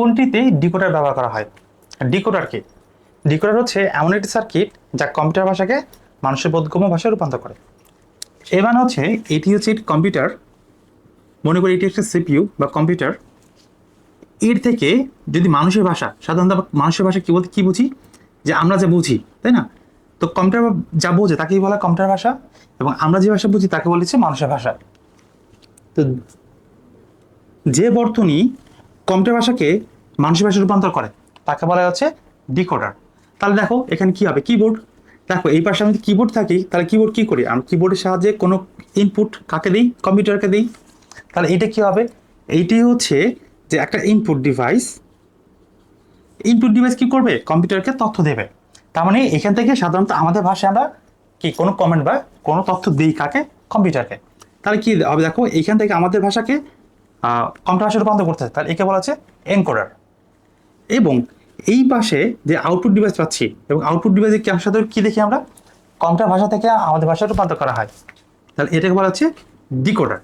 কোনটিতে ডিকোডার ব্যবহার করা হয়? ডিকোডার কি? ডিকোডার হচ্ছে এমন একটি সার্কিট যা কম্পিউটার ভাষাকে মানুষের বোধগম্য ভাষায় রূপান্তর করে। মানে হচ্ছে এটি হচ্ছে কম্পিউটার। মনে করি এটি একটা সিপিইউ বা কম্পিউটার। এর থেকে যদি মানুষের ভাষা, সাধারণত মানুষের ভাষা কী বলতে, কী বুঝি? যে আমরা যা বুঝি, তাই না? তো কম্পিউটার যা বোঝে তাকেই বলা কম্পিউটার ভাষা এবং আমরা যে ভাষা বুঝি তাকে বলেছে মানুষের ভাষা। তো যে বর্তনী কম্পিউটার ভাষাকে মানুষের ভাষায় রূপান্তর করে, তাকে বলা হচ্ছে ডিকোডার। তাহলে দেখো, এখানে কি হবে? কিবোর্ড দেখো, এই পাশে আমি কিবোর্ড থাকি, তাহলে কিবোর্ড কি করি? আমি কিবোর্ডের সাহায্যে কোনো ইনপুট কাকে দিই? কম্পিউটারকে দিই। তাহলে এটা কি হবে? এইটি হচ্ছে যে একটা ইনপুট ডিভাইস ইনপুট ডিভাইস কি করবে? কম্পিউটারকে তথ্য দেবে। তার মানে এখান থেকে সাধারণত আমাদের ভাষায় আমরা কি, কোনো কমেন্ট বা কোনো তথ্য দিই কাকে? কম্পিউটারকে। তাহলে কি হবে? দেখো, এখান থেকে আমাদের ভাষাকে ভাষায় রূপান্তর করতে হয় তাহলে একে বলা হচ্ছে এনকোডার এবং এই পাশে যে আউটপুট ডিভাইস পাচ্ছি, এবং আউটপুট ডিভাইসে কি সাথে কি দেখি আমরা? কম্পিউটার ভাষা থেকে আমাদের ভাষায় রূপান্তর করা হয়। তাহলে এটাকে বলা হচ্ছে ডিকোডার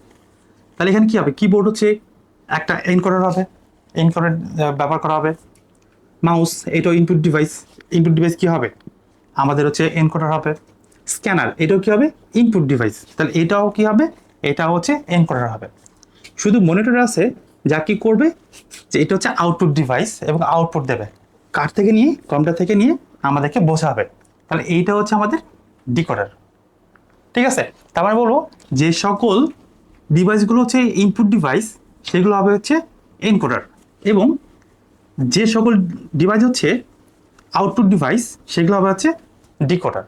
তাহলে এখানে কী হবে? কিবোর্ড হচ্ছে একটা এনকোডার হবে এনকোডার ব্যবহার করা হবে। মাউস এটাও ইনপুট ডিভাইস ইনপুট ডিভাইস কী হবে? আমাদের হচ্ছে এনকোডার হবে। স্ক্যানার এটাও কী হবে? ইনপুট ডিভাইস তাহলে এটাও কী হবে? এটাও হচ্ছে এনকোডার হবে। শুধু মনিটর আছে, যা কি করবে, যে এটা হচ্ছে আউটপুট ডিভাইস এবং আউটপুট দেবে। কার থেকে নিয়ে? কম্পিউটার থেকে নিয়ে আমাদেরকে বোঝাবে। তাহলে এইটা হচ্ছে আমাদের ডিকোডার ঠিক আছে? তার মানে বলব, যে সকল ডিভাইসগুলো হচ্ছে ইনপুট ডিভাইস সেগুলো হবে হচ্ছে এনকোডার এবং যে সকল ডিভাইস হচ্ছে আউটপুট ডিভাইস সেগুলো হবে হচ্ছে ডিকোডার